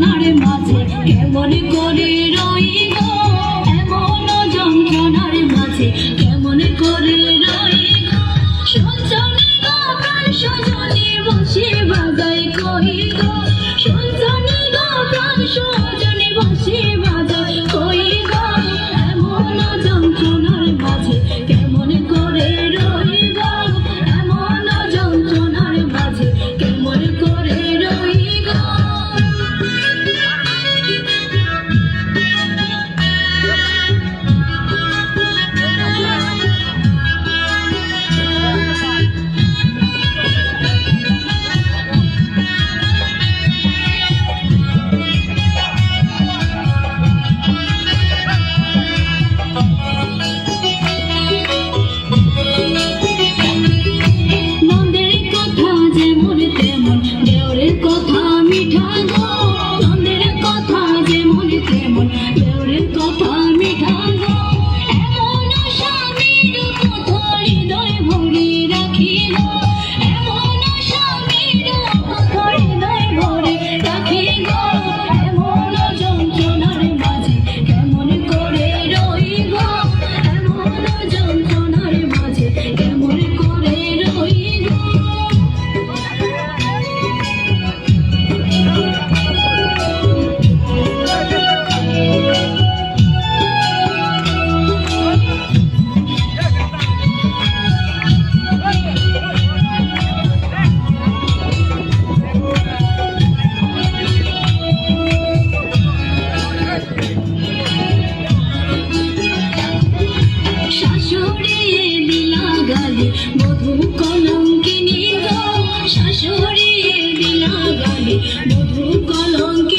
সোনার মাঝে কেমন করে রইব? time, oh. মধু কলঙ্কিনী গো শাশুড়ি দিলা গালি মধু কলঙ্কি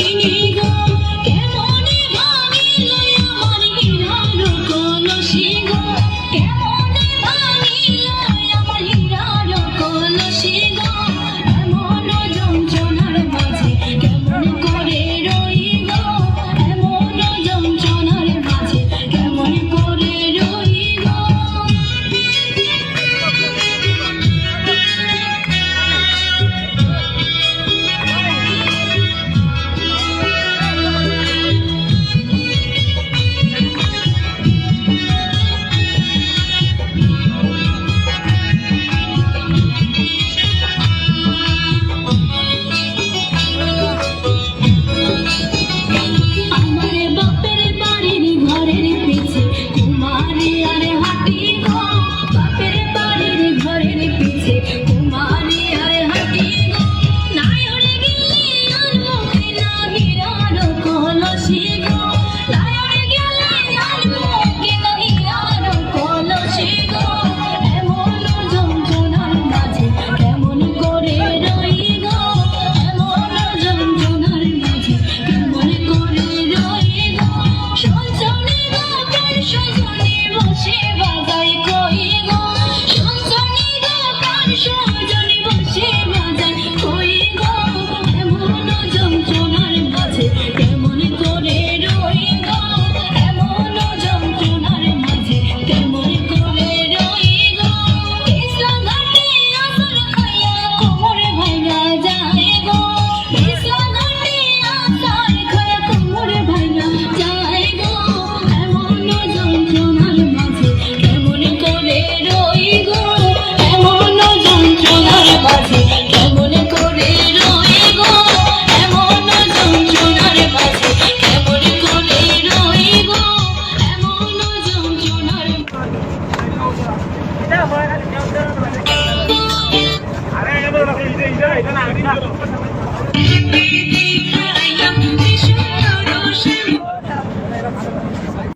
ได้ได้ได้